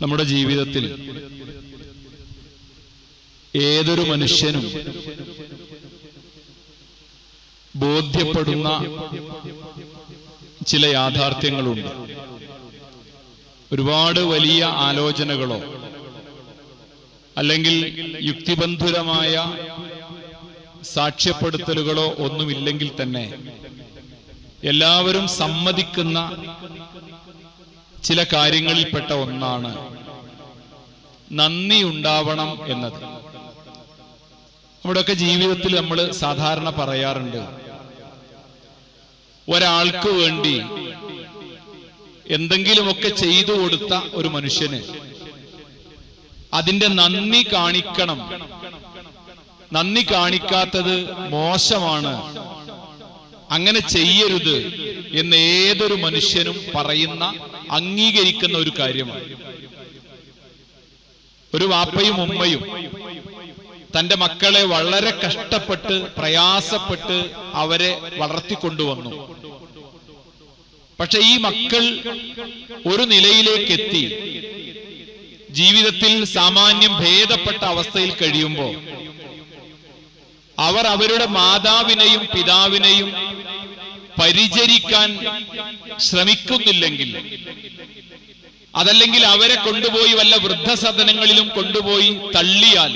നമ്മുടെ ജീവിതത്തിൽ ഏതൊരു മനുഷ്യനും ബോധ്യപ്പെടുന്ന ചില യാഥാർത്ഥ്യങ്ങളുണ്ട്. ഒരുപാട് വലിയ ആലോചനകളോ അല്ലെങ്കിൽ യുക്തിബന്ധുരമായ സാക്ഷ്യപ്പെടുത്തലുകളോ ഒന്നുമില്ലെങ്കിൽ തന്നെ എല്ലാവരും സമ്മതിക്കുന്ന ചില കാര്യങ്ങളിൽപ്പെട്ട ഒന്നാണ്. നന്ദി ഉണ്ടാവണം എന്നത്. നമ്മുടെയൊക്കെ ജീവിതത്തിൽ നമ്മൾ സാധാരണ പറയാറുണ്ട് ഒരാൾക്ക് വേണ്ടി എന്തെങ്കിലുമൊക്കെ ചെയ്തു കൊടുത്ത ഒരു മനുഷ്യന് അതിന്റെ നന്ദി കാണിക്കണം. നന്ദി കാണിക്കാത്തത് മോശമാണ്. അങ്ങനെ ചെയ്യരുത് എന്ന് ഏതൊരു മനുഷ്യനും പറയുന്ന അംഗീകരിക്കുന്ന ഒരു കാര്യമാണ്. ഒരു വാപ്പയും ഉമ്മയും തന്റെ മക്കളെ വളരെ കഷ്ടപ്പെട്ട് പ്രയാസപ്പെട്ട് അവരെ വളർത്തിക്കൊണ്ടുവന്നു. പക്ഷെ ഈ മക്കൾ ഒരു നിലയിലേക്ക് എത്തി ജീവിതത്തിൽ സാമാന്യം ഭേദപ്പെട്ട അവസ്ഥയിൽ കഴിയുമ്പോൾ അവർ അവരുടെ മാതാവിനെയും പിതാവിനെയും പരിചരിക്കാൻ ശ്രമിക്കുന്നില്ലെങ്കിൽ അതല്ലെങ്കിൽ അവരെ കൊണ്ടുപോയി വല്ല വൃദ്ധസദനങ്ങളിലും കൊണ്ടുപോയി തള്ളിയാൽ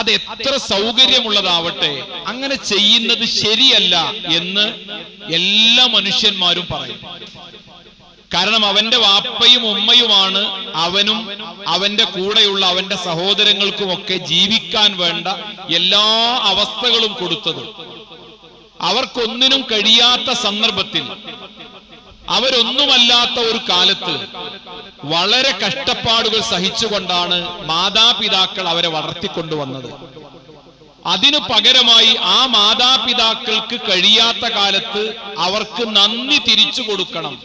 അത് എത്ര സൗകര്യമുള്ളതാവട്ടെ അങ്ങനെ ചെയ്യുന്നത് ശരിയല്ല എന്ന് എല്ലാ മനുഷ്യന്മാരും പറയും. കാരണം അവന്റെ വാപ്പയും ഉമ്മയുമാണ് അവനും അവന്റെ കൂടെയുള്ള അവന്റെ സഹോദരങ്ങൾക്കുമൊക്കെ ജീവിക്കാൻ വേണ്ട എല്ലാ അവസ്ഥകളും കൊടുത്തത്. അവർക്കൊന്നിനും കഴിയാത്ത സന്ദർഭത്തിൽ അവരൊന്നുമല്ലാത്ത ഒരു കാലത്ത് വളരെ കഷ്ടപ്പാടുകൾ സഹിച്ചുകൊണ്ടാണ് മാതാപിതാക്കൾ അവരെ വളർത്തിക്കൊണ്ടുവന്നത്. അതിനു പകരമായി ആ മാതാപിതാക്കൾക്ക് കഴിയാത്ത കാലത്ത് അവർക്ക് നന്ദി തിരിച്ചു കൊടുക്കണം.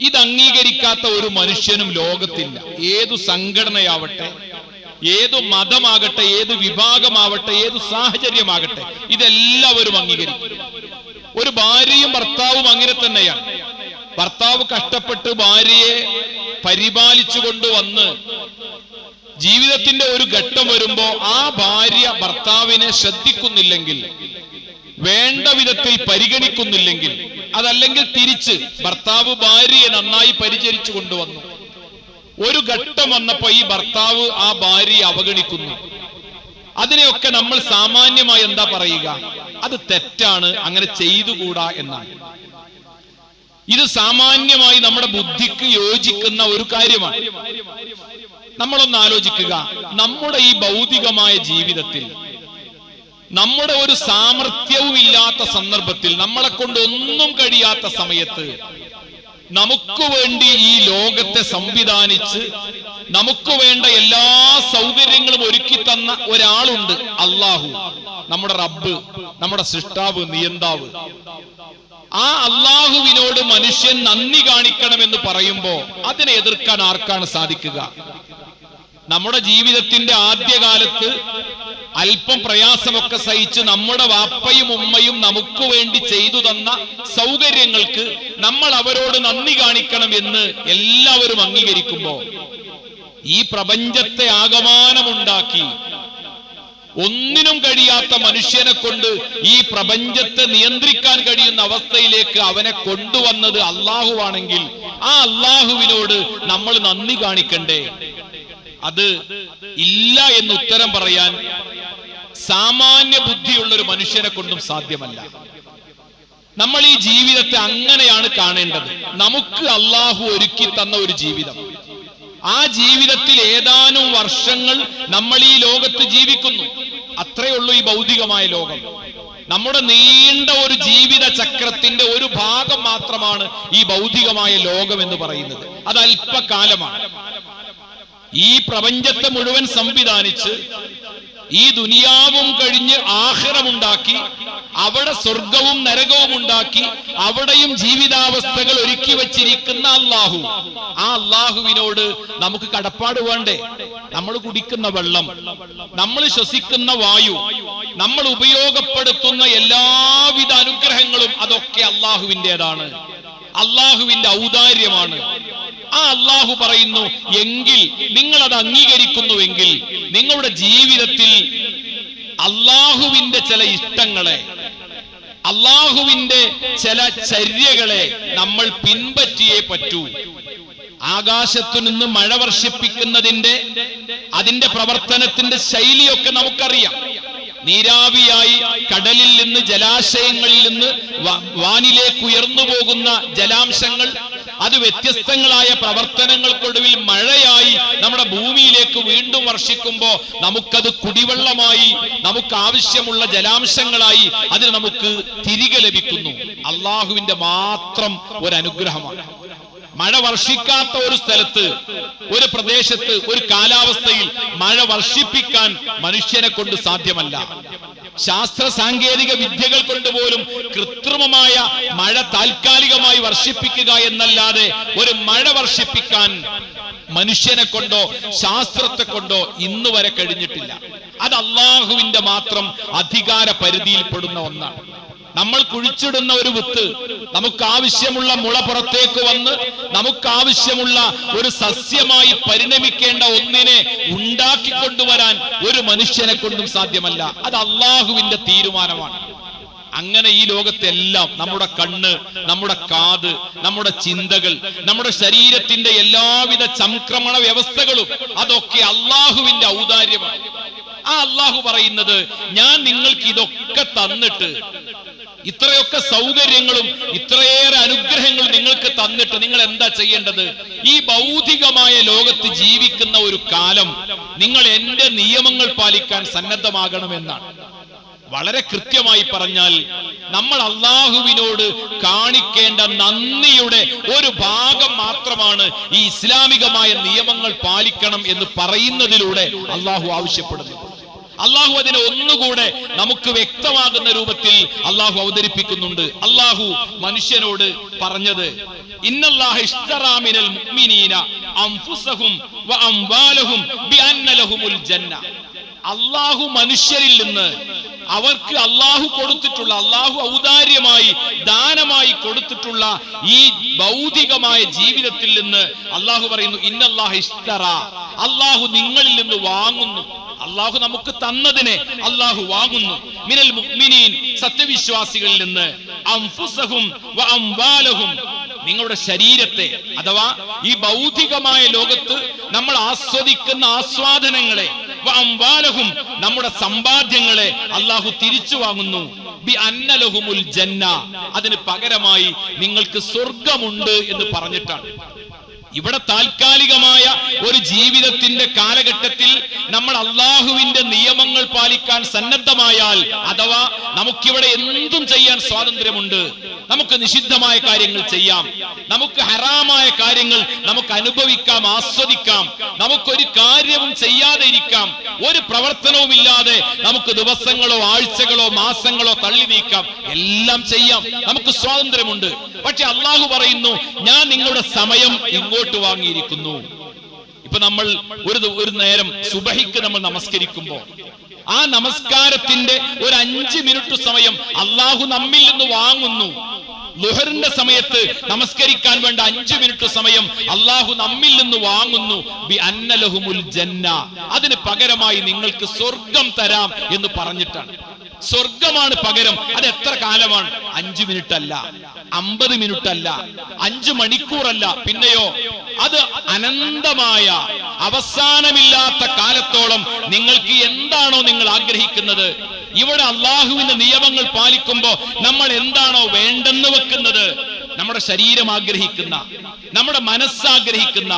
ഇത് അംഗീകരിക്കാത്ത ഒരു മനുഷ്യനും ലോകത്തില്ല. ഏതു സംഘടനയാവട്ടെ ഏതു മതമാകട്ടെ ഏത് വിഭാഗമാവട്ടെ ഏത് സാഹചര്യമാകട്ടെ ഇതെല്ലാവരും അംഗീകരിക്കും. ഒരു ഭാര്യയും ഭർത്താവും അങ്ങനെ തന്നെയാണ്. ഭർത്താവ് കഷ്ടപ്പെട്ട് ഭാര്യയെ പരിപാലിച്ചു കൊണ്ടുവന്ന് ജീവിതത്തിന്റെ ഒരു ഘട്ടം വരുമ്പോ ആ ഭാര്യ ഭർത്താവിനെ ശ്രദ്ധിക്കുന്നില്ലെങ്കിൽ വേണ്ട വിധത്തിൽ പരിഗണിക്കുന്നില്ലെങ്കിൽ അതല്ലെങ്കിൽ തിരിച്ച് ഭർത്താവ് ഭാര്യയെ നന്നായി പരിചരിച്ചു കൊണ്ടുവന്നു. ഒരു ഘട്ടം വന്നപ്പോ ഈ ഭർത്താവ് ആ ഭാര്യയെ അവഗണിക്കുന്നു. അതിനെയൊക്കെ നമ്മൾ സാമാന്യമായി എന്താ പറയുക? അത് തെറ്റാണ് അങ്ങനെ ചെയ്തുകൂടാ എന്നാണ്. ഇത് സാമാന്യമായി നമ്മുടെ ബുദ്ധിക്ക് യോജിക്കുന്ന ഒരു കാര്യമാണ്. നമ്മളൊന്ന് ആലോചിക്കുക. നമ്മുടെ ഈ ഭൗതികമായ ജീവിതത്തിൽ നമ്മുടെ ഒരു സാമർഥ്യവും ഇല്ലാത്ത സന്ദർഭത്തിൽ നമ്മളെ കൊണ്ട് ഒന്നും കഴിയാത്ത സമയത്ത് നമുക്ക് വേണ്ടി ഈ ലോകത്തെ സംവിധാനിച്ച് നമുക്ക് വേണ്ട എല്ലാ സൗകര്യങ്ങളും ഒരുക്കി തന്ന ഒരാളുണ്ട് അള്ളാഹു നമ്മുടെ റബ്ബ് നമ്മുടെ സൃഷ്ടാവ് നിയന്താവ്. ആ അള്ളാഹുവിനോട് മനുഷ്യൻ നന്ദി കാണിക്കണമെന്ന് പറയുമ്പോ അതിനെ എതിർക്കാൻ ആർക്കാണ് സാധിക്കുക? നമ്മുടെ ജീവിതത്തിന്റെ ആദ്യകാലത്ത് അല്പം പ്രയാസമൊക്കെ സഹിച്ച് നമ്മുടെ വാപ്പയും ഉമ്മയും നമുക്ക് വേണ്ടി ചെയ്തു തന്ന സൗകര്യങ്ങൾക്ക് നമ്മൾ അവരോട് നന്ദി കാണിക്കണം എന്ന് എല്ലാവരും അംഗീകരിക്കുമ്പോ ഈ പ്രപഞ്ചത്തെ ആകമാനമുണ്ടാക്കി ഒന്നിനും കഴിയാത്ത മനുഷ്യനെ കൊണ്ട് ഈ പ്രപഞ്ചത്തെ നിയന്ത്രിക്കാൻ കഴിയുന്ന അവസ്ഥയിലേക്ക് അവനെ കൊണ്ടുവന്നത് അള്ളാഹുവാണെങ്കിൽ ആ അള്ളാഹുവിനോട് നമ്മൾ നന്ദി കാണിക്കണ്ടേ? അത് ഇല്ല എന്ന് ഉത്തരം പറയാൻ സാമാന്യ ബുദ്ധിയുള്ള ഒരു മനുഷ്യനെ കൊണ്ടും സാധ്യമല്ല. നമ്മൾ ഈ ജീവിതത്തെ അങ്ങനെയാണ് കാണേണ്ടത്. നമുക്ക് അള്ളാഹു ഒരുക്കി തന്ന ഒരു ജീവിതം. ആ ജീവിതത്തിൽ ഏതാനും വർഷങ്ങൾ നമ്മൾ ഈ ലോകത്ത് ജീവിക്കുന്നു. അത്രയേ ഉള്ളൂ ഈ ഭൗതികമായ ലോകം. നമ്മുടെ നീണ്ട ഒരു ജീവിത ചക്രത്തിന്റെ ഒരു ഭാഗം മാത്രമാണ് ഈ ഭൗതികമായ ലോകം എന്ന് പറയുന്നത്. അത് അല്പകാലമാണ്. ഈ പ്രപഞ്ചത്തെ മുഴുവൻ സംവിധാനിച്ച് ഈ ദുനിയാവും കഴിഞ്ഞ് ആഹ്റമുണ്ടാക്കി അവിടെ സ്വർഗവും നരകവും ഉണ്ടാക്കി അവിടെയും ജീവിതാവസ്ഥകൾ ഒരുക്കി വച്ചിരിക്കുന്ന അള്ളാഹു ആ അള്ളാഹുവിനോട് നമുക്ക് കടപ്പാട് വേണ്ടേ? നമ്മൾ കുടിക്കുന്ന വെള്ളം നമ്മൾ ശ്വസിക്കുന്ന വായു നമ്മൾ ഉപയോഗപ്പെടുത്തുന്ന എല്ലാവിധ അനുഗ്രഹങ്ങളും അതൊക്കെ അള്ളാഹുവിന്റെതാണ് അള്ളാഹുവിന്റെ ഔദാര്യമാണ്. ആ അള്ളാഹു പറയുന്നു എങ്കിൽ നിങ്ങൾ അത് അംഗീകരിക്കുന്നുവെങ്കിൽ നിങ്ങളുടെ ജീവിതത്തിൽ അള്ളാഹുവിന്റെ ചില ഇഷ്ടങ്ങളെ അള്ളാഹുവിന്റെ ചില ചര്യകളെ നമ്മൾ പിൻപറ്റിയേ പറ്റൂ. ആകാശത്തു നിന്ന് മഴ വർഷിപ്പിക്കുന്നതിന്റെ അതിന്റെ പ്രവർത്തനത്തിന്റെ ശൈലിയൊക്കെ നമുക്കറിയാം. നീരാവിയായി കടലിൽ നിന്ന് ജലാശയങ്ങളിൽ നിന്ന് വാനിലേക്ക് ഉയർന്നു പോകുന്ന ജലാംശങ്ങൾ അത് വ്യത്യസ്തങ്ങളായ പ്രവർത്തനങ്ങൾക്കൊടുവിൽ മഴയായി നമ്മുടെ ഭൂമിയിലേക്ക് വീണ്ടും വർഷിക്കുമ്പോ നമുക്കത് കുടിവെള്ളമായി നമുക്ക് ആവശ്യമുള്ള ജലാംശങ്ങളായി അതിന് നമുക്ക് തിരികെ ലഭിക്കുന്നു. അള്ളാഹുവിന്റെ മാത്രം ഒരു അനുഗ്രഹമാണ് മഴ വർഷിക്കാത്ത ഒരു സ്ഥലത്ത് ഒരു പ്രദേശത്ത് ഒരു കാലാവസ്ഥയിൽ മഴ വർഷിപ്പിക്കാൻ മനുഷ്യനെ കൊണ്ട് സാധ്യമല്ല. ശാസ്ത്ര സാങ്കേതിക വിദ്യകൾ കൊണ്ട് പോലും കൃത്രിമമായ മഴ താൽക്കാലികമായി വർഷിപ്പിക്കുക എന്നല്ലാതെ ഒരു മഴ വർഷിപ്പിക്കാൻ മനുഷ്യനെ കൊണ്ടോ ശാസ്ത്രത്തെ കൊണ്ടോ ഇന്ന് വരെ കഴിഞ്ഞിട്ടില്ല. അത് അള്ളാഹുവിന്റെ മാത്രം അധികാര പരിധിയിൽപ്പെടുന്ന ഒന്നാണ്. നമ്മൾ കുഴിച്ചിടുന്ന ഒരു വിത്ത് നമുക്ക് ആവശ്യമുള്ള മുള പുറത്തേക്ക് വന്ന് നമുക്ക് ആവശ്യമുള്ള ഒരു സസ്യമായി പരിണമിക്കേണ്ട ഒന്നിനെ ഉണ്ടാക്കിക്കൊണ്ടുവരാൻ ഒരു മനുഷ്യനെ കൊണ്ടും സാധ്യമല്ല. അത് അള്ളാഹുവിന്റെ തീരുമാനമാണ്. അങ്ങനെ ഈ ലോകത്തെല്ലാം നമ്മുടെ കണ്ണ് നമ്മുടെ കാത് നമ്മുടെ ചിന്തകൾ നമ്മുടെ ശരീരത്തിന്റെ എല്ലാവിധ സംക്രമണ വ്യവസ്ഥകളും അതൊക്കെ അള്ളാഹുവിന്റെ ഔദാര്യമാണ്. ആ അള്ളാഹു പറയുന്നത് ഞാൻ നിങ്ങൾക്ക് ഇതൊക്കെ തന്നിട്ട് ഇത്രയൊക്കെ സൗകര്യങ്ങളും ഇത്രയേറെ അനുഗ്രഹങ്ങളും നിങ്ങൾക്ക് തന്നിട്ട് നിങ്ങൾ എന്താ ചെയ്യേണ്ടത്? ഈ ഭൗതികമായ ലോകത്ത് ജീവിക്കുന്ന ഒരു കാലം നിങ്ങൾ എന്റെ നിയമങ്ങൾ പാലിക്കാൻ സന്നദ്ധമാകണമെന്നാണ്. വളരെ കൃത്യമായി പറഞ്ഞാൽ നമ്മൾ അള്ളാഹുവിനോട് കാണിക്കേണ്ട നന്ദിയുടെ ഒരു ഭാഗം മാത്രമാണ് ഈ ഇസ്ലാമികമായ നിയമങ്ങൾ പാലിക്കണം എന്ന് പറയുന്നതിലൂടെ അള്ളാഹു ആവശ്യപ്പെടുന്നത്. അള്ളാഹു അതിനെ ഒന്നുകൂടെ നമുക്ക് വ്യക്തമാകുന്ന രൂപത്തിൽ അള്ളാഹു അവതരിപ്പിക്കുന്നുണ്ട്. അള്ളാഹു മനുഷ്യനോട് പറഞ്ഞത് അള്ളാഹു മനുഷ്യരിൽ നിന്ന് അവർക്ക് അള്ളാഹു കൊടുത്തിട്ടുള്ള അള്ളാഹു ഔദാര്യമായി ദാനമായി കൊടുത്തിട്ടുള്ള ഈ ഭൗതികമായ ജീവിതത്തിൽ നിന്ന് അള്ളാഹു പറയുന്നു ഇന്നല്ലാഹ് ഇഷ്ടറ അള്ളാഹു നിങ്ങളിൽ നിന്ന് വാങ്ങുന്നു. അള്ളാഹു നമുക്ക് തന്നതിനെ അള്ളാഹു വാങ്ങുന്നു. മിനൽ മുക്മിനീൻ സത്യവിശ്വാസികളിൽ നിന്ന്. അംവാലഹും. നിങ്ങളുടെ ശരീരത്തെ അഥവാ ഈ ഭൗതികമായ ലോകത്ത് നമ്മൾ ആസ്വദിക്കുന്ന ആസ്വാദനങ്ങളെ അംവാലഹും നമ്മുടെ സമ്പാദ്യങ്ങളെ അള്ളാഹു തിരിച്ചു വാങ്ങുന്നു. ബി അന്നലഹുമുൽ ജന്ന. അതിന് പകരമായി നിങ്ങൾക്ക് സ്വർഗമുണ്ട് എന്ന് പറഞ്ഞിട്ടാണ്. ഇവിടെ താൽക്കാലികമായ ഒരു ജീവിതത്തിന്റെ കാലഘട്ടത്തിൽ നമ്മൾ അള്ളാഹുവിന്റെ നിയമങ്ങൾ പാലിക്കാൻ സന്നദ്ധമായാൽ അഥവാ നമുക്കിവിടെ എന്തും ചെയ്യാൻ സ്വാതന്ത്ര്യമുണ്ട് നമുക്ക് നിഷിദ്ധമായ കാര്യങ്ങൾ ചെയ്യാം നമുക്ക് ഹറാമായ കാര്യങ്ങൾ നമുക്ക് അനുഭവിക്കാം ആസ്വദിക്കാം നമുക്കൊരു കാര്യവും ചെയ്യാതെ ഇരിക്കാം ഒരു പ്രവർത്തനവും ഇല്ലാതെ നമുക്ക് ദിവസങ്ങളോ ആഴ്ചകളോ മാസങ്ങളോ തള്ളി നീക്കാം എല്ലാം ചെയ്യാം നമുക്ക് സ്വാതന്ത്ര്യമുണ്ട്. പക്ഷെ അള്ളാഹു പറയുന്നു ഞാൻ നിങ്ങളുടെ സമയം ഇങ്ങോട്ട് വാങ്ങിയിരിക്കുന്നു. ഇപ്പൊ നമ്മൾ ഒരു ഒരു നേരം സുബഹിക്ക് നമ്മൾ നമസ്കരിക്കുമ്പോ ആ നമസ്കാരത്തിന്റെ ഒരു അഞ്ച് മിനിറ്റ് സമയം അള്ളാഹു നമ്മിൽ നിന്ന് വാങ്ങുന്നു. ലുഹറിന്റെ സമയത്ത് നമസ്കരിക്കാൻ വേണ്ട അഞ്ചു മിനിറ്റ് സമയം അള്ളാഹു നമ്മിൽ നിന്ന് വാങ്ങുന്നു. ബി അന്നലഹുമുൽ ജന്ന. അതിന് പകരമായി നിങ്ങൾക്ക് സ്വർഗം തരാം എന്ന് പറഞ്ഞിട്ടാണ്. സ്വർഗമാണ് പകരം. അത് എത്ര കാലമാണ്? അഞ്ചു മിനിറ്റ് അല്ല അമ്പത് മിനിറ്റ് അല്ല അഞ്ചു മണിക്കൂറല്ല. പിന്നെയോ അത് അനന്തമായ അവസാനമില്ലാത്ത കാലത്തോളം നിങ്ങൾക്ക് എന്താണോ നിങ്ങൾ ആഗ്രഹിക്കുന്നത്? ഇവിടെ അള്ളാഹുവിന്റെ നിയമങ്ങൾ പാലിക്കുമ്പോ നമ്മൾ എന്താണോ വേണ്ടെന്ന് വെക്കുന്നത്? നമ്മുടെ ശരീരം ആഗ്രഹിക്കുന്ന നമ്മുടെ മനസ്സാഗ്രഹിക്കുന്ന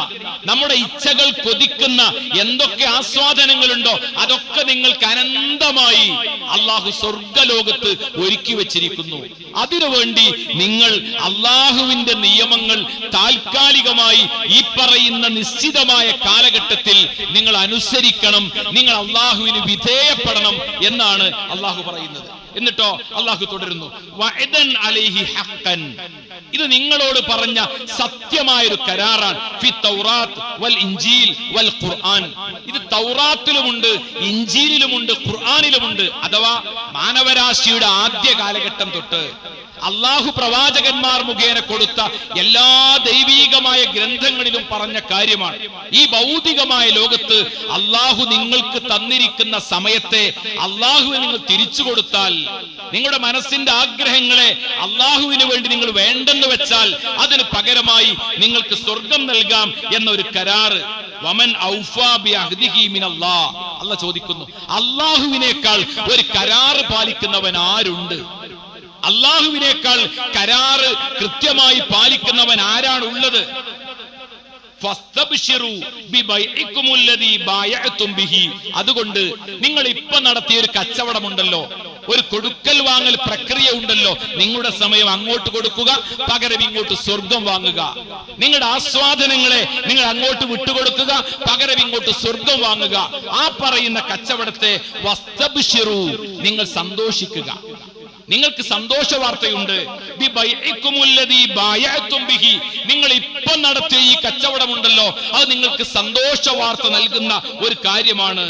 നമ്മുടെ ഇച്ഛകൾ കൊതിക്കുന്ന എന്തൊക്കെ ആസ്വാദനങ്ങളുണ്ടോ അതൊക്കെ നിങ്ങൾക്ക് അനന്തമായി അള്ളാഹു സ്വർഗലോകത്ത് ഒരുക്കി വെച്ചിരിക്കുന്നു. അതിനുവേണ്ടി നിങ്ങൾ അള്ളാഹുവിന്റെ നിയമങ്ങൾ താൽക്കാലികമായി ഈ പറയുന്ന നിശ്ചിതമായ കാലഘട്ടത്തിൽ നിങ്ങൾ അനുസരിക്കണം നിങ്ങൾ അള്ളാഹുവിന് വിധേയപ്പെടണം എന്നാണ് അള്ളാഹു പറയുന്നത്. എന്നിട്ടോ അള്ളാഹു തുടരുന്നു. വഅദൻ അലൈഹി ഹഖൻ ഇത് നിങ്ങളോട് പറഞ്ഞ സത്യമായ ഒരു കരാറാണ്. ഫി തൗറാത്ത് വൽ ഇഞ്ചീൽ വൽ ഖുർആൻ. ഇത് തൗറാത്തിലുമുണ്ട് ഇഞ്ചീലിലുമുണ്ട് ഖുർആനിലുമുണ്ട്. അഥവാ മാനവരാശിയുടെ ആദ്യ കാലഘട്ടം തൊട്ട് അള്ളാഹു പ്രവാചകന്മാർ മുഖേന കൊടുത്ത എല്ലാ ദൈവീകമായ ഗ്രന്ഥങ്ങളിലും പറഞ്ഞ കാര്യമാണ്. ഈ ഭൗതികമായ ലോകത്ത് അള്ളാഹു നിങ്ങൾക്ക് തന്നിരിക്കുന്ന സമയത്തെ അള്ളാഹുവിന് നിങ്ങൾ തിരിച്ചു കൊടുത്താൽ നിങ്ങളുടെ മനസ്സിന്റെ ആഗ്രഹങ്ങളെ അള്ളാഹുവിന് വേണ്ടി നിങ്ങൾ വേണ്ടെന്ന് വെച്ചാൽ അതിന് പകരമായി നിങ്ങൾക്ക് സ്വർഗം നൽകാം എന്നൊരു കരാറ്. വമൻ അല്ല ചോദിക്കുന്നു അള്ളാഹുവിനേക്കാൾ ഒരു കരാറ് പാലിക്കുന്നവൻ ആരുണ്ട്? അള്ളാഹുവിനേക്കാൾ കരാറ് കൃത്യമായി പാലിക്കുന്നവൻ ആരാണ് ഉള്ളത്? ഫസ്തബ്ശിറു ബിബൈഇക്കുമുല്ലദീ ബായഅതും ബിഹി. അതുകൊണ്ട് നിങ്ങൾ ഇപ്പൊ നടത്തിയ ഒരു കച്ചവടമുണ്ടല്ലോ. ഒരു കൊടുക്കൽ വാങ്ങൽ പ്രക്രിയ ഉണ്ടല്ലോ. നിങ്ങളുടെ സമയം അങ്ങോട്ട് കൊടുക്കുക പകരം ഇങ്ങോട്ട് സ്വർഗം വാങ്ങുക. നിങ്ങളുടെ ആസ്വാദനങ്ങളെ നിങ്ങൾ അങ്ങോട്ട് വിട്ടുകൊടുക്കുക പകരം ഇങ്ങോട്ട് സ്വർഗം വാങ്ങുക. ആ പറയുന്ന കച്ചവടത്തെ വസ്തബിഷിറു നിങ്ങൾ സന്തോഷിക്കുക. നിങ്ങൾക്ക് സന്തോഷ വാർത്തയുണ്ട്. നിങ്ങൾ ഇപ്പൊ നടത്തിയ ഈ കച്ചവടമുണ്ടല്ലോ. അത് നിങ്ങൾക്ക് സന്തോഷ വാർത്ത നൽകുന്ന ഒരു കാര്യമാണ്.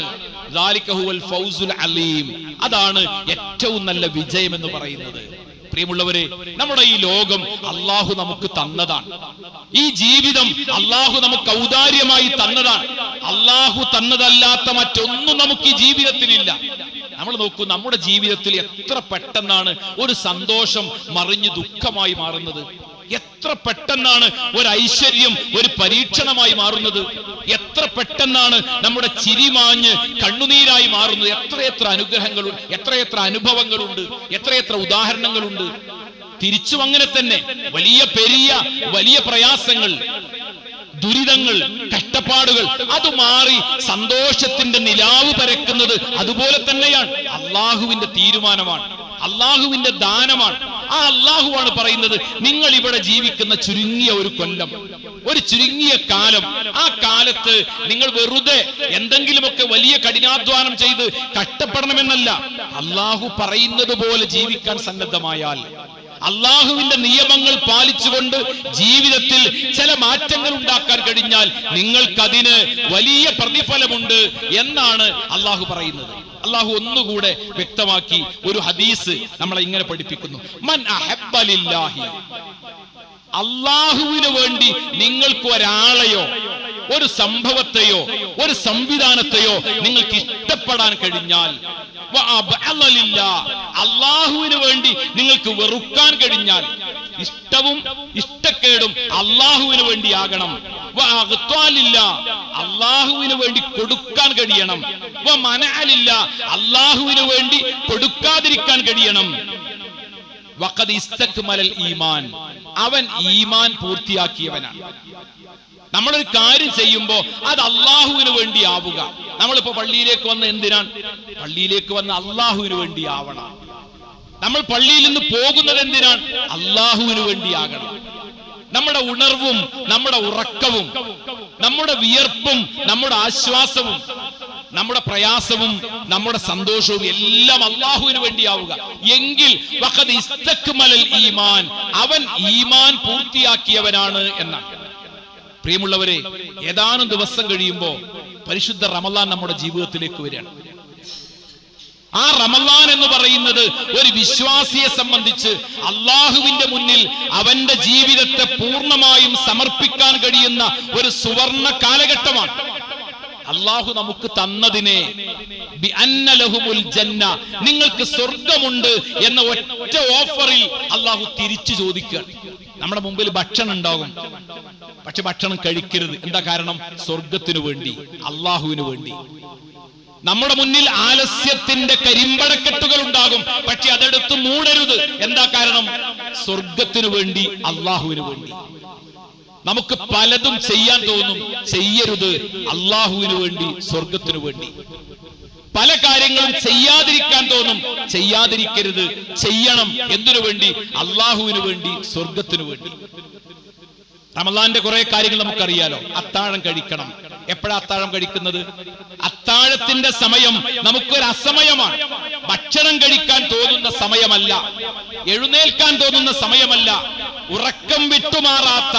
അലീം. അതാണ് ഏറ്റവും നല്ല വിജയം എന്ന് പറയുന്നത്. പ്രിയമുള്ളവരെ നമ്മുടെ ഈ ലോകം അള്ളാഹു നമുക്ക് തന്നതാണ്. ഈ ജീവിതം അള്ളാഹു നമുക്ക് ഔദാര്യമായി തന്നതാണ്. അള്ളാഹു തന്നതല്ലാത്ത മറ്റൊന്നും നമുക്ക് ഈ ജീവിതത്തിലില്ല നമ്മൾ നോക്കൂ നമ്മുടെ ജീവിതത്തിൽ എത്ര പെട്ടെന്നാണ് ഒരു സന്തോഷം മറിഞ്ഞു ദുഃഖമായി മാറുന്നത്. എത്ര പെട്ടെന്നാണ് ഒരു ഐശ്വര്യം ഒരു പരീക്ഷണമായി മാറുന്നത്? എത്ര പെട്ടെന്നാണ് നമ്മുടെ ചിരിമാഞ്ഞ് കണ്ണുനീരായി മാറുന്നത്? എത്രയെത്ര അനുഗ്രഹങ്ങൾ എത്രയെത്ര അനുഭവങ്ങളുണ്ട് എത്രയെത്ര ഉദാഹരണങ്ങളുണ്ട്. തിരിച്ചും അങ്ങനെ തന്നെ. വലിയ പെരിയ വലിയ പ്രയാസങ്ങൾ ദുരിതങ്ങൾ കഷ്ടപ്പാടുകൾ അത് മാറി സന്തോഷത്തിന്റെ നിലാവ് പരക്കുന്നത് അതുപോലെ തന്നെയാണ്. അള്ളാഹുവിന്റെ തീരുമാനമാണ്. അള്ളാഹുവിന്റെ ദാനമാണ്. ആ അള്ളാഹുവാണ് പറയുന്നത് നിങ്ങൾ ഇവിടെ ജീവിക്കുന്ന ചുരുങ്ങിയ ഒരു കൊല്ലം. ഒരു ചുരുങ്ങിയ കാലം. ആ കാലത്ത് നിങ്ങൾ വെറുതെ എന്തെങ്കിലുമൊക്കെ വലിയ കഠിനാധ്വാനം ചെയ്ത് കഷ്ടപ്പെടണമെന്നല്ല. അള്ളാഹു പറയുന്നത് പോലെ ജീവിക്കാൻ സന്നദ്ധമായാൽ അള്ളാഹുവിന്റെ നിയമങ്ങൾ പാലിച്ചുകൊണ്ട് ജീവിതത്തിൽ ചില മാറ്റങ്ങൾ ഉണ്ടാക്കാൻ കഴിഞ്ഞാൽ നിങ്ങൾക്കതിന് വലിയ പ്രതിഫലമുണ്ട് എന്നാണ് അള്ളാഹു പറയുന്നത്. അള്ളാഹു ഒന്നുകൂടെ വ്യക്തമാക്കി ഒരു ഹദീസ് നമ്മളെ ഇങ്ങനെ പഠിപ്പിക്കുന്നു മൻ അള്ളാഹുവിന് വേണ്ടി നിങ്ങൾക്ക് ഒരാളെയോ ഒരു സംഭവത്തെയോ ഒരു സംവിധാനത്തെയോ നിങ്ങൾക്ക് ഇഷ്ടപ്പെടാൻ കഴിഞ്ഞാൽ. അള്ളാഹുവിന് വേണ്ടി നിങ്ങൾക്ക് വെറുക്കാൻ കഴിഞ്ഞാൽ ഇഷ്ടവും ഇഷ്ടക്കേടും അള്ളാഹുവിന് വേണ്ടിയാകണം. അള്ളാഹുവിന് വേണ്ടി കൊടുക്കാൻ കഴിയണം. മനാലില്ല അള്ളാഹുവിന് വേണ്ടി കൊടുക്കാതിരിക്കാൻ കഴിയണം. ഈമാൻ അവൻ ഈമാൻ പൂർത്തിയാക്കിയവനാണ്. നമ്മളൊരു കാര്യം ചെയ്യുമ്പോൾ അത് അള്ളാഹുവിന് വേണ്ടി ആവുക നമ്മളിപ്പോ പള്ളിയിലേക്ക് വന്ന എന്തിനാണ്? പള്ളിയിലേക്ക് വന്ന അള്ളാഹുവിന് വേണ്ടി ആവണം നമ്മൾ പള്ളിയിൽ നിന്ന് പോകുന്നത് എന്തിനാണ്? അള്ളാഹുവിന് വേണ്ടിയാകണം. നമ്മുടെ ഉണർവും നമ്മുടെ ഉറക്കവും നമ്മുടെ വിയർപ്പും നമ്മുടെ ആശ്വാസവും നമ്മുടെ പ്രയാസവും നമ്മുടെ സന്തോഷവും എല്ലാം അള്ളാഹുവിന് വേണ്ടിയാവുക. എങ്കിൽ ഈമാൻ അവൻ ഈമാൻ പൂർത്തിയാക്കിയവനാണ് എന്നാണ്. പ്രിയമുള്ളവരെ ഏതാനും ദിവസം കഴിയുമ്പോൾ പരിശുദ്ധ റമലാൻ നമ്മുടെ ജീവിതത്തിലേക്ക് വരികയാണ്. ആ റമദാൻ എന്ന് പറയുന്നത് ഒരു വിശ്വാസിയെ സംബന്ധിച്ച് അള്ളാഹുവിന്റെ മുന്നിൽ അവന്റെ ജീവിതത്തെ പൂർണമായും സമർപ്പിക്കാൻ കഴിയുന്ന ഒരു സുവർണ കാലഘട്ടമാണ്. അള്ളാഹു നമുക്ക് തന്നതിനെ നിങ്ങൾക്ക് സ്വർഗമുണ്ട് എന്ന ഒറ്റ ഓഫറിൽ അള്ളാഹു തിരിച്ചു ചോദിക്കുകയാണ് നമ്മുടെ മുമ്പിൽ ഭക്ഷണം ഉണ്ടാകും. പക്ഷെ ഭക്ഷണം കഴിക്കരുത്. എന്താ കാരണം? സ്വർഗത്തിനു വേണ്ടി അള്ളാഹുവിനു വേണ്ടി. നമ്മുടെ മുന്നിൽ ആലസ്യത്തിന്റെ കരിമ്പടക്കെട്ടുകൾ ഉണ്ടാകും. പക്ഷെ അതെടുത്ത് മൂടരുത്. എന്താ കാരണം? സ്വർഗത്തിനു വേണ്ടി അള്ളാഹുവിനു വേണ്ടി. നമുക്ക് പലതും ചെയ്യാൻ തോന്നും. ചെയ്യരുത്. അള്ളാഹുവിനു വേണ്ടി സ്വർഗത്തിനു വേണ്ടി. പല കാര്യങ്ങളും ചെയ്യാതിരിക്കാൻ തോന്നും. ചെയ്യാതിരിക്കരുത്. ചെയ്യണം. എന്തിനു വേണ്ടി? അള്ളാഹുവിന് വേണ്ടി സ്വർഗത്തിനു വേണ്ടി. റമലാന്റെ കുറെ കാര്യങ്ങൾ നമുക്കറിയാലോ. അത്താഴം കഴിക്കണം. എപ്പോഴാ അത്താഴം കഴിക്കുന്നത്? അത്താഴത്തിന്റെ സമയം നമുക്കൊരു അസമയമാണ്. ഭക്ഷണം കഴിക്കാൻ തോന്നുന്ന സമയമല്ല. എഴുന്നേൽക്കാൻ തോന്നുന്ന സമയമല്ല. ഉറക്കം വിട്ടുമാറാത്ത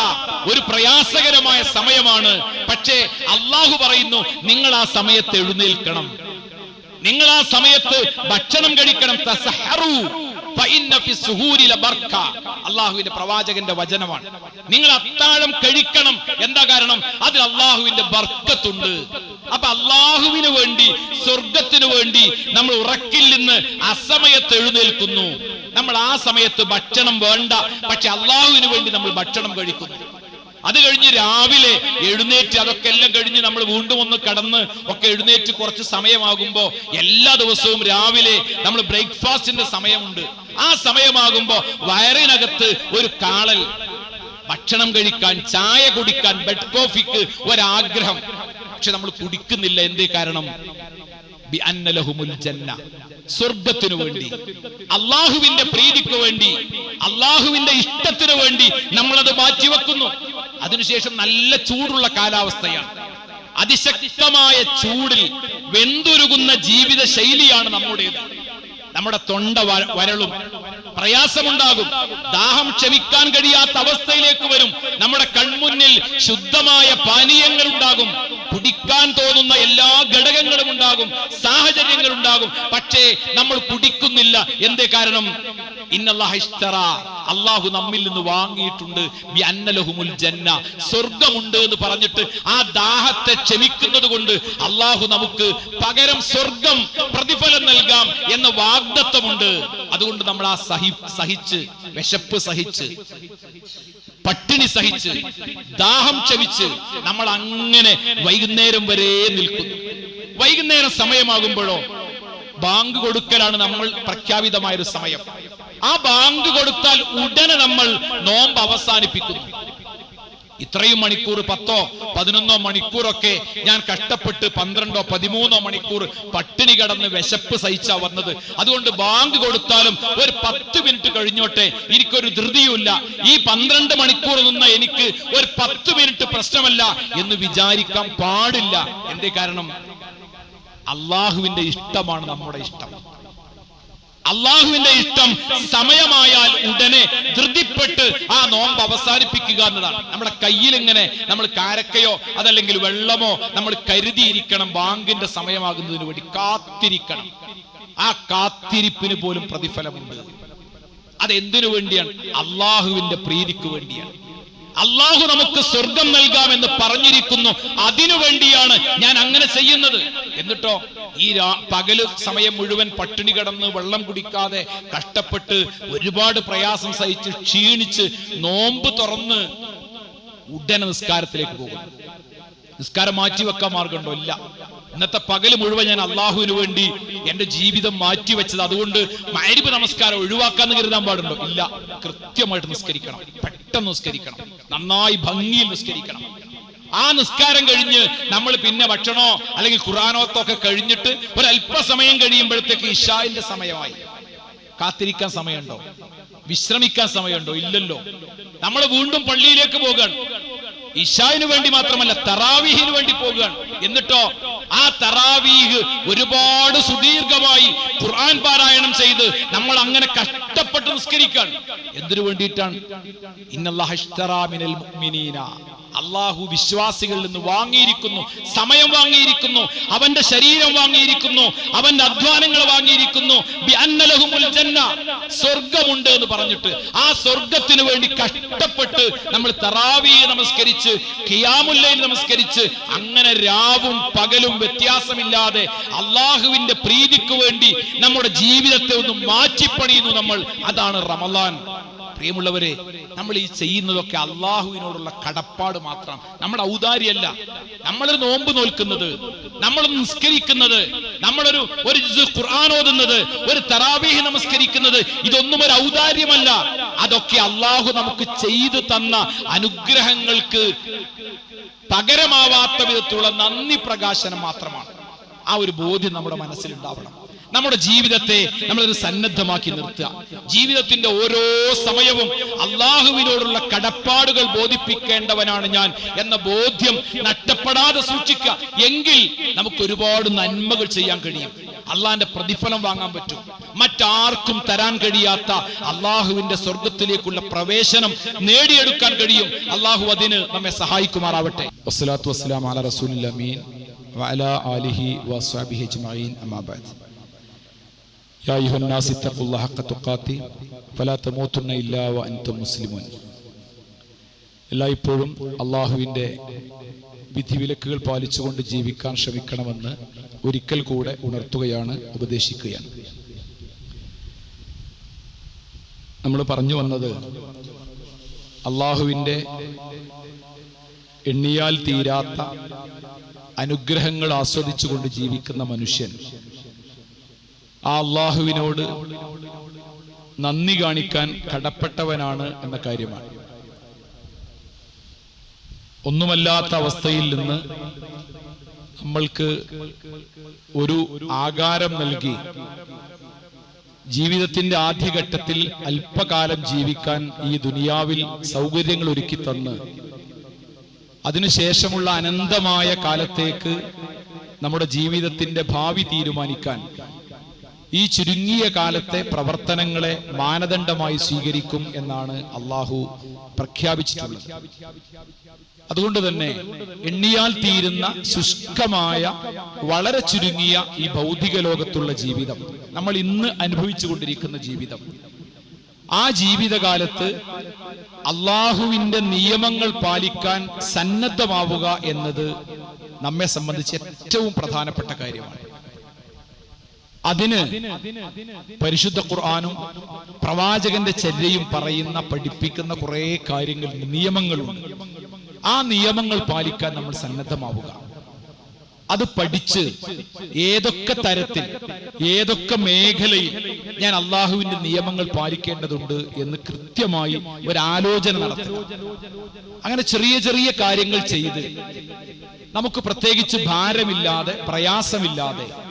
ഒരു പ്രയാസകരമായ സമയമാണ്. പക്ഷേ അള്ളാഹു പറയുന്നു നിങ്ങൾ ആ സമയത്ത് എഴുന്നേൽക്കണം. നിങ്ങൾ ആ സമയത്ത് ഭക്ഷണം കഴിക്കണം. അള്ളാഹുവിന്റെ പ്രവാചകന്റെ വചനമാണ്. നിങ്ങൾ അത്താഴം കഴിക്കണം. എന്താ കാരണം? അതിൽ അള്ളാഹുവിന്റെ ബർക്കത്തുണ്ട്. അപ്പൊ അള്ളാഹുവിന് വേണ്ടി സ്വർഗത്തിന് വേണ്ടി നമ്മൾ ഉറക്കിൽ നിന്ന് അസമയത്ത് എഴുന്നേൽക്കുന്നു. നമ്മൾ ആ സമയത്ത് ഭക്ഷണം വേണ്ട. പക്ഷെ അള്ളാഹുവിന് വേണ്ടി നമ്മൾ ഭക്ഷണം കഴിക്കുന്നു. അത് കഴിഞ്ഞ് രാവിലെ എഴുന്നേറ്റ് അതൊക്കെ എല്ലാം കഴിഞ്ഞ് നമ്മൾ വീണ്ടും ഒന്ന് കടന്ന് ഒക്കെ എഴുന്നേറ്റ് കുറച്ച് സമയമാകുമ്പോ എല്ലാ ദിവസവും രാവിലെ നമ്മൾ ബ്രേക്ക്ഫാസ്റ്റിന്റെ സമയമുണ്ട്. ആ സമയമാകുമ്പോ വയറിനകത്ത് ഒരു കാളൽ. ഭക്ഷണം കഴിക്കാൻ ചായ കുടിക്കാൻ ബെഡ് കോഫിക്ക് ഒരാഗ്രഹം. പക്ഷെ നമ്മൾ കുടിക്കുന്നില്ല. എന്തേ കാരണം? സ്വർഗത്തിനു വേണ്ടി. അള്ളാഹുവിന്റെ പ്രീതിക്ക് വേണ്ടി. അള്ളാഹുവിന്റെ ഇഷ്ടത്തിനു വേണ്ടി നമ്മളത് മാറ്റിവെക്കുന്നു. അതിനുശേഷം നല്ല ചൂടുള്ള കാലാവസ്ഥയാണ്. അതിശക്തമായ ചൂടിൽ വെന്തുരുകുന്ന ജീവിത ശൈലിയാണ് നമ്മുടേത്. നമ്മുടെ തൊണ്ട വരളും. പ്രയാസമുണ്ടാകും. ദാഹം ക്ഷമിക്കാൻ കഴിയാത്ത അവസ്ഥയിലേക്ക് വരും. നമ്മുടെ കൺമുന്നിൽ ശുദ്ധമായ പാനീയങ്ങൾ ഉണ്ടാകും. കുടിക്കാൻ തോന്നുന്ന എല്ലാ ഘടകങ്ങളും ഉണ്ടാകും. സാഹചര്യങ്ങൾ ഉണ്ടാകും. പക്ഷേ നമ്മൾ കുടിക്കുന്നില്ല. എന്തേ കാരണം? അള്ളാഹു നമ്മിൽ നിന്ന് വാങ്ങിയിട്ടുണ്ട്. ജന്ന. സ്വർഗമുണ്ട് എന്ന് പറഞ്ഞിട്ട് ആ ദാഹത്തെ ക്ഷമിക്കുന്നത് കൊണ്ട് അള്ളാഹു നമുക്ക് പകരം സ്വർഗം പ്രതിഫലം നൽകാം എന്ന വാഗ്ദത്വമുണ്ട് അതുകൊണ്ട് നമ്മൾ ആ സഹി സഹിച്ച് വിശപ്പ് സഹിച്ച് പട്ടിണി സഹിച്ച് ദാഹം ക്ഷമിച്ച് നമ്മൾ അങ്ങനെ വൈകുന്നേരം വരെ നിൽക്കുന്നു. വൈകുന്നേരം സമയമാകുമ്പോഴോ ബാങ്ക് കൊടുക്കലാണ് നമ്മൾ പ്രഖ്യാപിതമായ ഒരു സമയം. ആ ബാങ്ക് കൊടുത്താൽ ഉടനെ നമ്മൾ നോമ്പ് അവസാനിപ്പിക്കുന്നു. ഇത്രയും മണിക്കൂർ പത്തോ പതിനൊന്നോ മണിക്കൂറൊക്കെ ഞാൻ കഷ്ടപ്പെട്ട് പന്ത്രണ്ടോ പതിമൂന്നോ മണിക്കൂർ പട്ടിണി കടന്ന് വിശപ്പ് സഹിച്ചാ വന്നത്. അതുകൊണ്ട് ബാങ്ക് കൊടുത്താലും ഒരു പത്ത് മിനിറ്റ് കഴിഞ്ഞോട്ടെ എനിക്കൊരു ധൃതിയുമില്ല. ഈ പന്ത്രണ്ട് മണിക്കൂർ നിന്ന എനിക്ക് ഒരു പത്ത് മിനിറ്റ് പ്രശ്നമല്ല എന്ന് വിചാരിക്കാൻ പാടില്ല. എന്റെ കാരണം? അള്ളാഹുവിന്റെ ഇഷ്ടമാണ് നമ്മുടെ ഇഷ്ടം. അള്ളാഹുവിന്റെ ഇഷ്ടം സമയമായാൽ ഉടനെ ധൃതിപ്പെട്ട് ആ നോമ്പ് അവസാനിപ്പിക്കുക എന്നതാണ്. നമ്മുടെ കയ്യിൽ ഇങ്ങനെ നമ്മൾ കാരക്കയോ അതല്ലെങ്കിൽ വെള്ളമോ നമ്മൾ കരുതിയിരിക്കണം ബാങ്കിന്റെ സമയമാകുന്നതിന് വേണ്ടി കാത്തിരിക്കണം. ആ കാത്തിരിപ്പിന് പോലും പ്രതിഫലമുണ്ട്. അതെന്തിനു വേണ്ടിയാണ്? അള്ളാഹുവിന്റെ പ്രീതിക്ക് വേണ്ടിയാണ്. അള്ളാഹു നമുക്ക് സ്വർഗം നൽകാമെന്ന് പറഞ്ഞിരിക്കുന്നു. അതിനു വേണ്ടിയാണ് ഞാൻ അങ്ങനെ ചെയ്യുന്നത്. എന്നിട്ടോ? ഈ പകൽ സമയം മുഴുവൻ പട്ടിണി കിടന്ന് വെള്ളം കുടിക്കാതെ കഷ്ടപ്പെട്ട് ഒരുപാട് പ്രയാസം സഹിച്ച് ക്ഷീണിച്ച് നോമ്പ് തുറന്ന് ഉടനെ നിസ്കാരത്തിലേക്ക് പോകും നിസ്കാരം മാറ്റി വെക്കാൻ മാർഗമുണ്ടോ? ഇല്ല. ഇന്നത്തെ പകൽ മുഴുവൻ ഞാൻ അള്ളാഹുവിന് വേണ്ടി എന്റെ ജീവിതം മാറ്റിവെച്ചത്. അതുകൊണ്ട് മരിപ്പ് നമസ്കാരം ഒഴിവാക്കാന്ന് കരുതാൻ പാടുണ്ടോ? ഇല്ല. കൃത്യമായിട്ട് നിസ്കരിക്കണം. പെട്ടെന്ന് നിസ്കരിക്കണം. നന്നായി ഭംഗിയിൽ നിസ്കരിക്കണം. ആ നിസ്കാരം കഴിഞ്ഞ് നമ്മൾ പിന്നെ ഭക്ഷണോ അല്ലെങ്കിൽ ഖുറാനോത്തോ ഒക്കെ കഴിഞ്ഞിട്ട് ഒരല്പസമയം കഴിയുമ്പോഴത്തേക്ക് ഇഷാന്റെ സമയമായി. കാത്തിരിക്കാൻ സമയമുണ്ടോ? വിശ്രമിക്കാൻ സമയമുണ്ടോ? ഇല്ലല്ലോ. നമ്മൾ വീണ്ടും പള്ളിയിലേക്ക് പോകാൻ. ഇഷായിന് വേണ്ടി മാത്രമല്ല തറാവീഹിന് വേണ്ടി പോകുകയാണ് എന്നിട്ടോ ആ തറാവീഹ് ഒരുപാട് സുദീർഘമായി ഖുർആൻ പാരായണം ചെയ്ത് നമ്മൾ അങ്ങനെ കഷ്ടപ്പെട്ട് നിസ്കരിക്കാൻ. എന്തിനു വേണ്ടിയിട്ടാണ്? ഇന്നല്ലാഹ് അള്ളാഹു വിശ്വാസികളിൽ നിന്ന് വാങ്ങിയിരിക്കുന്നു സമയം വാങ്ങിയിരിക്കുന്നു അവന്റെ ശരീരം വാങ്ങിയിരിക്കുന്നു അവന്റെ അധ്വാനങ്ങൾ വാങ്ങിയിരിക്കുന്നു. സ്വർഗമുണ്ട് എന്ന് പറഞ്ഞിട്ട് ആ സ്വർഗത്തിന് വേണ്ടി കഷ്ടപ്പെട്ട് നമ്മൾ തറാവിയെ നമസ്കരിച്ച് ഖിയാമുല്ലയിൽ നമസ്കരിച്ച് അങ്ങനെ രാവും പകലും വ്യത്യാസമില്ലാതെ അള്ളാഹുവിന്റെ പ്രീതിക്ക് വേണ്ടി നമ്മുടെ ജീവിതത്തെ ഒന്ന് മാറ്റിപ്പണിയുന്നു നമ്മൾ. അതാണ് റമലാൻ പ്രിയമുള്ളവരെ നമ്മൾ ഈ ചെയ്യുന്നതൊക്കെ അള്ളാഹുവിനോടുള്ള കടപ്പാട് മാത്രം. നമ്മുടെ ഔദാര്യമല്ല. നമ്മളൊരു നോമ്പ് നോൽക്കുന്നത് നമ്മൾ നിസ്കരിക്കുന്നത് നമ്മളൊരു ഒരു ഖുർആൻ ഓതുന്നത് ഒരു തറാവീഹ് നമസ്കരിക്കുന്നത് ഇതൊന്നും ഒരു ഔദാര്യമല്ല. അതൊക്കെ അള്ളാഹു നമുക്ക് ചെയ്തു തന്ന അനുഗ്രഹങ്ങൾക്ക് പകരമാവാത്ത വിധത്തിലുള്ള നന്ദി പ്രകാശനം മാത്രമാണ്. ആ ഒരു ബോധ്യം നമ്മുടെ മനസ്സിലുണ്ടാവണം. നമ്മുടെ ജീവിതത്തെ നമ്മളൊരു സന്നദ്ധമാക്കി നിർത്തുക. ജീവിതത്തിന്റെ ഓരോ സമയവും അള്ളാഹുവിനോടുള്ള കടപ്പാടുകൾ ബോധിപ്പിക്കേണ്ടവനാണ് ഞാൻ എന്ന ബോധ്യം നഷ്ടപ്പെടാതെ സൂക്ഷിക്കുക. എങ്കിൽ നമുക്ക് ഒരുപാട് നന്മകൾ ചെയ്യാൻ കഴിയും. അള്ളാന്റെ പ്രതിഫലം വാങ്ങാൻ പറ്റും. മറ്റാർക്കും തരാൻ കഴിയാത്ത അള്ളാഹുവിന്റെ സ്വർഗത്തിലേക്കുള്ള പ്രവേശനം നേടിയെടുക്കാൻ കഴിയും. അള്ളാഹു അതിന് നമ്മെ സഹായിക്കുമാറാവട്ടെ. വസ്സലാത്തു വസ്സലാം അലാ റസൂൽ അമീൻ. ആലിഹി വസ്വാബിഹി അജ്മഈൻ. അമാബാദ് يا أيها الناس اتقوا الله حق تقاته فلا تموتن إلا وأنتم مسلمون എല്ലായ്പ്പോഴും അള്ളാഹുവിൻ്റെ വിധിവിലക്കുകൾ പാലിച്ചുകൊണ്ട് ജീവിക്കാൻ ശ്രമിക്കണമെന്ന് ഒരിക്കൽ കൂടെ ഉണർത്തുകയാണ് ഉപദേശിക്കുകയാണ് നമ്മൾ പറഞ്ഞു വന്നത് അള്ളാഹുവിൻ്റെ എണ്ണിയാൽ തീരാത്ത അനുഗ്രഹങ്ങൾ ആസ്വദിച്ചുകൊണ്ട് ജീവിക്കുന്ന മനുഷ്യൻ ആ അള്ളാഹുവിനോട് നന്ദി കാണിക്കാൻ കടപ്പെട്ടവനാണ് എന്ന കാര്യമാണ്. ഒന്നുമല്ലാത്ത അവസ്ഥയിൽ നിന്ന് നമ്മൾക്ക് ഒരു ആകാരം നൽകി ജീവിതത്തിന്റെ ആദ്യഘട്ടത്തിൽ അല്പകാലം ജീവിക്കാൻ ഈ ദുനിയാവിൽ സൗകര്യങ്ങൾ ഒരുക്കി തന്ന് അതിനുശേഷമുള്ള അനന്തമായ കാലത്തേക്ക് നമ്മുടെ ജീവിതത്തിന്റെ ഭാവി തീരുമാനിക്കാൻ ഈ ചുരുങ്ങിയ കാലത്തെ പ്രവർത്തനങ്ങളെ മാനദണ്ഡമായി സ്വീകരിക്കും എന്നാണ് അള്ളാഹു പ്രഖ്യാപിച്ചിട്ടുള്ളത്. അതുകൊണ്ട് തന്നെ എണ്ണിയാൽ തീരുന്ന ശുഷ്കമായ വളരെ ചുരുങ്ങിയ ഈ ഭൗതിക ലോകത്തുള്ള ജീവിതം നമ്മൾ ഇന്ന് അനുഭവിച്ചു കൊണ്ടിരിക്കുന്ന ജീവിതം. ആ ജീവിതകാലത്ത് അള്ളാഹുവിന്റെ നിയമങ്ങൾ പാലിക്കാൻ സന്നദ്ധമാവുക എന്നത് നമ്മെ സംബന്ധിച്ച് ഏറ്റവും പ്രധാനപ്പെട്ട കാര്യമാണ്. അതിന് പരിശുദ്ധ ഖുർആാനും പ്രവാചകന്റെ ചര്യയും പറയുന്ന പഠിപ്പിക്കുന്ന കുറെ കാര്യങ്ങളുണ്ട് നിയമങ്ങളുണ്ട്. ആ നിയമങ്ങൾ പാലിക്കാൻ നമ്മൾ സന്നദ്ധമാവുക. അത് പഠിച്ച് ഏതൊക്കെ തരത്തിൽ ഏതൊക്കെ മേഖലയിൽ ഞാൻ അള്ളാഹുവിന്റെ നിയമങ്ങൾ പാലിക്കേണ്ടതുണ്ട് എന്ന് കൃത്യമായി ഒരാലോചന നടത്തുക. അങ്ങനെ ചെറിയ ചെറിയ കാര്യങ്ങൾ ചെയ്ത് നമുക്ക് പ്രത്യേകിച്ച് ഭാരമില്ലാതെ പ്രയാസമില്ലാതെ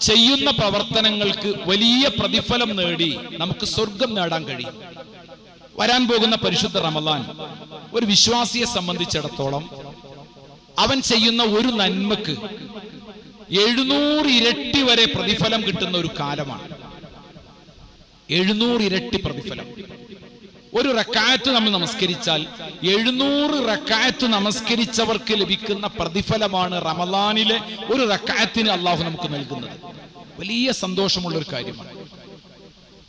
ചെയ്യുന്ന പ്രവർത്തനങ്ങൾക്ക് വലിയ പ്രതിഫലം നേടി നമുക്ക് സ്വർഗം നേടാൻ കഴിയും. വരാൻ പോകുന്ന പരിശുദ്ധ റമദാൻ ഒരു വിശ്വാസിയെ സംബന്ധിച്ചിടത്തോളം അവൻ ചെയ്യുന്ന ഒരു നന്മക്ക് എഴുന്നൂറ് ഇരട്ടി വരെ പ്രതിഫലം കിട്ടുന്ന ഒരു കാലമാണ്. എഴുന്നൂറ് ഇരട്ടി പ്രതിഫലം. ഒരു റക്കായത്ത് നമ്മൾ നമസ്കരിച്ചാൽ എഴുന്നൂറ് റക്കായത്ത് നമസ്കരിച്ചവർക്ക് ലഭിക്കുന്ന പ്രതിഫലമാണ് റമദാനിലെ ഒരു റക്കായത്തിന് അള്ളാഹു നമുക്ക് നൽകുന്നത്. വലിയ സന്തോഷമുള്ള ഒരു കാര്യമാണ്.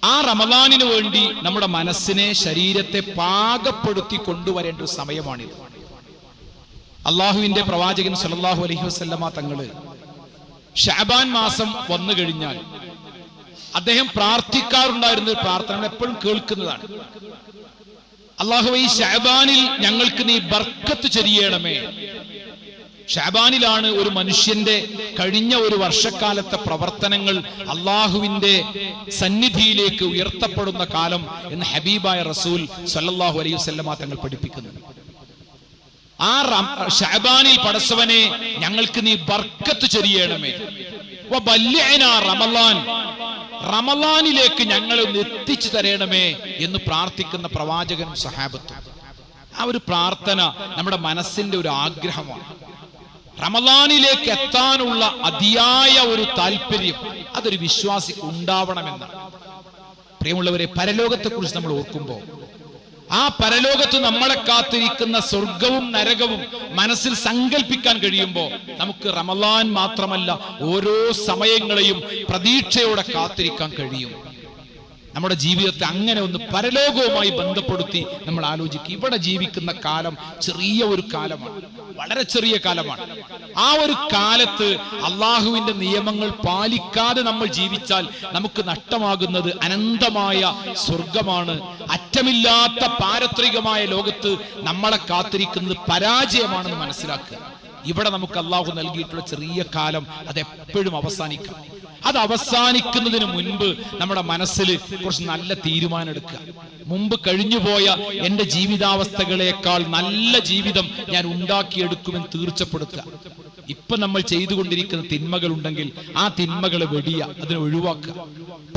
ആ റമദാനിന് വേണ്ടി നമ്മുടെ മനസ്സിനെ ശരീരത്തെ പാകപ്പെടുത്തി കൊണ്ടുവരേണ്ട ഒരു സമയമാണിത്. അള്ളാഹുവിന്റെ പ്രവാചകൻ സല്ലല്ലാഹു അലഹി വസല്ലമ തങ്ങൾ ഷാബാൻ മാസം വന്നു കഴിഞ്ഞാൽ അദ്ദേഹം പ്രാർത്ഥിക്കാറുണ്ടായിരുന്ന പ്രാർത്ഥന എപ്പോഴും കേൾക്കുന്നതാണ്. അള്ളാഹു ഈ ഷാബാനിൽ ഞങ്ങൾക്ക് നീ ബർക്കത്ത് ചെരിയണമേ. ഷാബാനിലാണ് ഒരു മനുഷ്യന്റെ കഴിഞ്ഞ ഒരു വർഷക്കാലത്തെ പ്രവർത്തനങ്ങൾ അള്ളാഹുവിന്റെ സന്നിധിയിലേക്ക് ഉയർത്തപ്പെടുന്ന കാലം എന്ന് ഹബീബായ റസൂൽ സല്ലാഹു അലൈഹി വസല്ലമ തങ്ങൾ പഠിപ്പിക്കുന്നു. ആ ഷഅബാനിൽ പടച്ചവനെ ഞങ്ങൾക്ക് നീ ബർക്കത്ത് ചൊരിയണമേ. റമലാൻ. റമലാനിലേക്ക് ഞങ്ങളെ ഒന്ന് എത്തിച്ചു തരണമേ എന്ന് പ്രാർത്ഥിക്കുന്ന പ്രവാചകൻ സഹാബത്ത്. ആ ഒരു പ്രാർത്ഥന നമ്മുടെ മനസ്സിന്റെ ഒരു ആഗ്രഹമാണ്. റമലാനിലേക്ക് എത്താനുള്ള അതിയായ ഒരു താല്പര്യം അതൊരു വിശ്വാസി ഉണ്ടാവണമെന്നാണ്. പ്രിയമുള്ളവരെ പരലോകത്തെക്കുറിച്ച് നമ്മൾ ഓർക്കുമ്പോൾ ആ പരലോകത്ത് നമ്മളെ കാത്തിരിക്കുന്ന സ്വർഗവും നരകവും മനസ്സിൽ സങ്കല്പിക്കാൻ കഴിയുമ്പോൾ നമുക്ക് റമലാൻ മാത്രമല്ല ഓരോ സമയങ്ങളെയും പ്രതീക്ഷയോടെ കാത്തിരിക്കാൻ കഴിയും. നമ്മുടെ ജീവിതത്തെ അങ്ങനെ ഒന്ന് പരലോകവുമായി ബന്ധപ്പെടുത്തി നമ്മൾ ആലോചിക്കും. ഇവിടെ ജീവിക്കുന്ന കാലം ചെറിയ ഒരു കാലമാണ്. വളരെ ചെറിയ കാലമാണ്. ആ ഒരു കാലത്ത് അള്ളാഹുവിന്റെ നിയമങ്ങൾ പാലിക്കാതെ നമ്മൾ ജീവിച്ചാൽ നമുക്ക് നഷ്ടമാകുന്നത് അനന്തമായ സ്വർഗമാണ് അറ്റമില്ലാത്ത പാരത്രികമായ ലോകത്ത് നമ്മളെ കാത്തിരിക്കുന്നത് പരാജയമാണെന്ന് മനസ്സിലാക്കുക. ഇവിടെ നമുക്ക് അള്ളാഹു നൽകിയിട്ടുള്ള ചെറിയ കാലം അത് എപ്പോഴും അവസാനിക്കാം. അത് അവസാനിക്കുന്നതിന് മുൻപ് നമ്മുടെ മനസ്സിൽ കുറച്ച് നല്ല തീരുമാനം എടുക്കുക. മുമ്പ് കഴിഞ്ഞുപോയ എന്റെ ജീവിതാവസ്ഥകളെക്കാൾ നല്ല ജീവിതം ഞാൻ ഉണ്ടാക്കിയെടുക്കുമെന്ന് തീർച്ചപ്പെടുത്തുക. ഇപ്പൊ നമ്മൾ ചെയ്തുകൊണ്ടിരിക്കുന്ന തിന്മകൾ ഉണ്ടെങ്കിൽ ആ തിന്മകളെ വെടിയ അതിനെ ഒഴിവാക്കുക.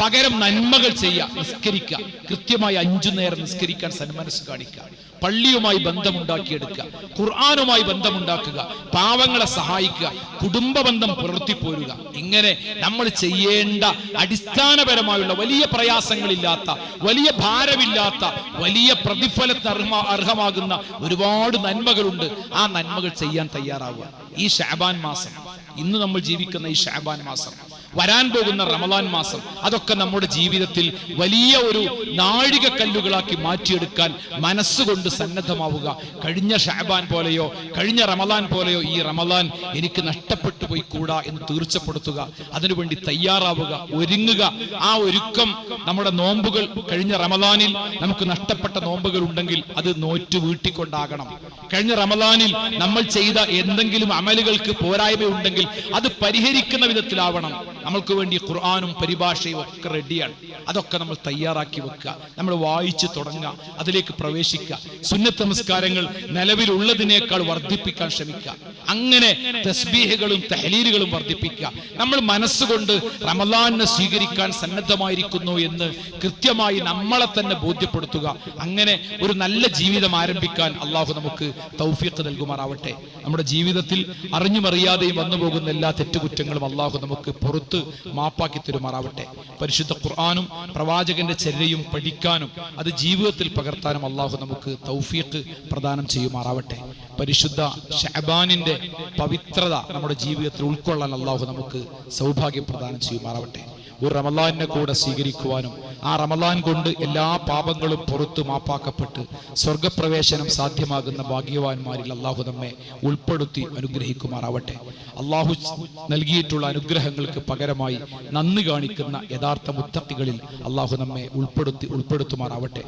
പകരം നന്മകൾ ചെയ്യുക നിസ്കരിക്കുക. കൃത്യമായി അഞ്ചു നേരം നിസ്കരിക്കാൻ സന്മനസ് കാണിക്കുക. പള്ളിയുമായി ബന്ധമുണ്ടാക്കിയെടുക്കുക ഖുർആാനുമായി ബന്ധമുണ്ടാക്കുക പാവങ്ങളെ സഹായിക്കുക കുടുംബ ബന്ധം പുലർത്തിപ്പോരുക. ഇങ്ങനെ നമ്മൾ ചെയ്യേണ്ട അടിസ്ഥാനപരമായുള്ള വലിയ പ്രയാസങ്ങളില്ലാത്ത വലിയ ഭാരമില്ലാത്ത വലിയ പ്രതിഫലത്തിന് അർഹ അർഹമാകുന്ന ഒരുപാട് നന്മകളുണ്ട്. ആ നന്മകൾ ചെയ്യാൻ തയ്യാറാവുക. ഈ ഷാബാൻ മാസം ഇന്ന് നമ്മൾ ജീവിക്കുന്ന ഈ ഷാബാൻ മാസം വരാൻ പോകുന്ന റമദാൻ മാസം അതൊക്കെ നമ്മുടെ ജീവിതത്തിൽ വലിയ ഒരു നാഴികക്കല്ലുകളാക്കി മാറ്റിയെടുക്കാൻ മനസ്സുകൊണ്ട് സന്നദ്ധമാവുക. കഴിഞ്ഞ ഷാബാൻ പോലെയോ കഴിഞ്ഞ റമദാൻ പോലെയോ ഈ റമദാൻ എനിക്ക് നഷ്ടപ്പെട്ടു പോയി കൂടാ എന്ന് തീർച്ചപ്പെടുത്തുക. അതിനുവേണ്ടി തയ്യാറാവുക ഒരുങ്ങുക. ആ ഒരുക്കം നമ്മുടെ നോമ്പുകൾ കഴിഞ്ഞ റമദാനിൽ നമുക്ക് നഷ്ടപ്പെട്ട നോമ്പുകൾ ഉണ്ടെങ്കിൽ അത് നോറ്റ് വീട്ടിക്കൊണ്ടാകണം. കഴിഞ്ഞ റമദാനിൽ നമ്മൾ ചെയ്ത എന്തെങ്കിലും അമലുകൾക്ക് പോരായ്മ ഉണ്ടെങ്കിൽ അത് പരിഹരിക്കുന്ന വിധത്തിലാവണം. നമ്മൾക്ക് വേണ്ടി ഖുർആാനും പരിഭാഷയും ഒക്കെ റെഡിയാണ് അതൊക്കെ നമ്മൾ തയ്യാറാക്കി വെക്കുക. നമ്മൾ വായിച്ചു തുടങ്ങുക. അതിലേക്ക് പ്രവേശിക്കുക. സുന്നത്ത് നമസ്കാരങ്ങൾ നിലവിലുള്ളതിനേക്കാൾ വർദ്ധിപ്പിക്കാൻ ശ്രമിക്കുക. അങ്ങനെ തസ്ബീഹകളും തഹലീലുകളും വർദ്ധിപ്പിക്കുക. നമ്മൾ മനസ്സുകൊണ്ട് റമദാനെ സ്വീകരിക്കാൻ സന്നദ്ധമായിരിക്കുന്നു എന്ന് കൃത്യമായി നമ്മളെ തന്നെ ബോധ്യപ്പെടുത്തുക. അങ്ങനെ ഒരു നല്ല ജീവിതം ആരംഭിക്കാൻ അള്ളാഹു നമുക്ക് തൗഫീഖ് നൽകുമാറാവട്ടെ. നമ്മുടെ ജീവിതത്തിൽ അറിഞ്ഞുമറിയാതെയും വന്നു പോകുന്ന എല്ലാ തെറ്റുകുറ്റങ്ങളും അള്ളാഹു നമുക്ക് പുറത്ത് മാപ്പാക്കി തരുമാറാവട്ടെ. പരിശുദ്ധ ഖുർആാനും പ്രവാചകന്റെ ചര്യയും പഠിക്കാനും അത് ജീവിതത്തിൽ പകർത്താനും അള്ളാഹു നമുക്ക് തൗഫീഖ് പ്രദാനം ചെയ്യുമാറാവട്ടെ. പരിശുദ്ധ ഷഹബാനിന്റെ പവിത്രത നമ്മുടെ ജീവിതത്തിൽ ഉൾക്കൊള്ളാൻ അള്ളാഹു നമുക്ക് സൗഭാഗ്യം പ്രദാനം ചെയ്യുമാറാവട്ടെ. ഒരു റമലാനെ കൂടെ സ്വീകരിക്കുവാനും ആ റമലാൻ കൊണ്ട് എല്ലാ പാപങ്ങളും പുറത്തു മാപ്പാക്കപ്പെട്ട് സ്വർഗപ്രവേശനം സാധ്യമാകുന്ന ഭാഗ്യവാന്മാരിൽ അള്ളാഹു നമ്മെ ഉൾപ്പെടുത്തി അനുഗ്രഹിക്കുമാറാവട്ടെ. അള്ളാഹു നൽകിയിട്ടുള്ള അനുഗ്രഹങ്ങൾക്ക് പകരമായി നന്ദി കാണിക്കുന്ന യഥാർത്ഥ മുത്തക്കികളിൽ അള്ളാഹു നമ്മെ ഉൾപ്പെടുത്തി ഉൾപ്പെടുത്തുമാറാവട്ടെ.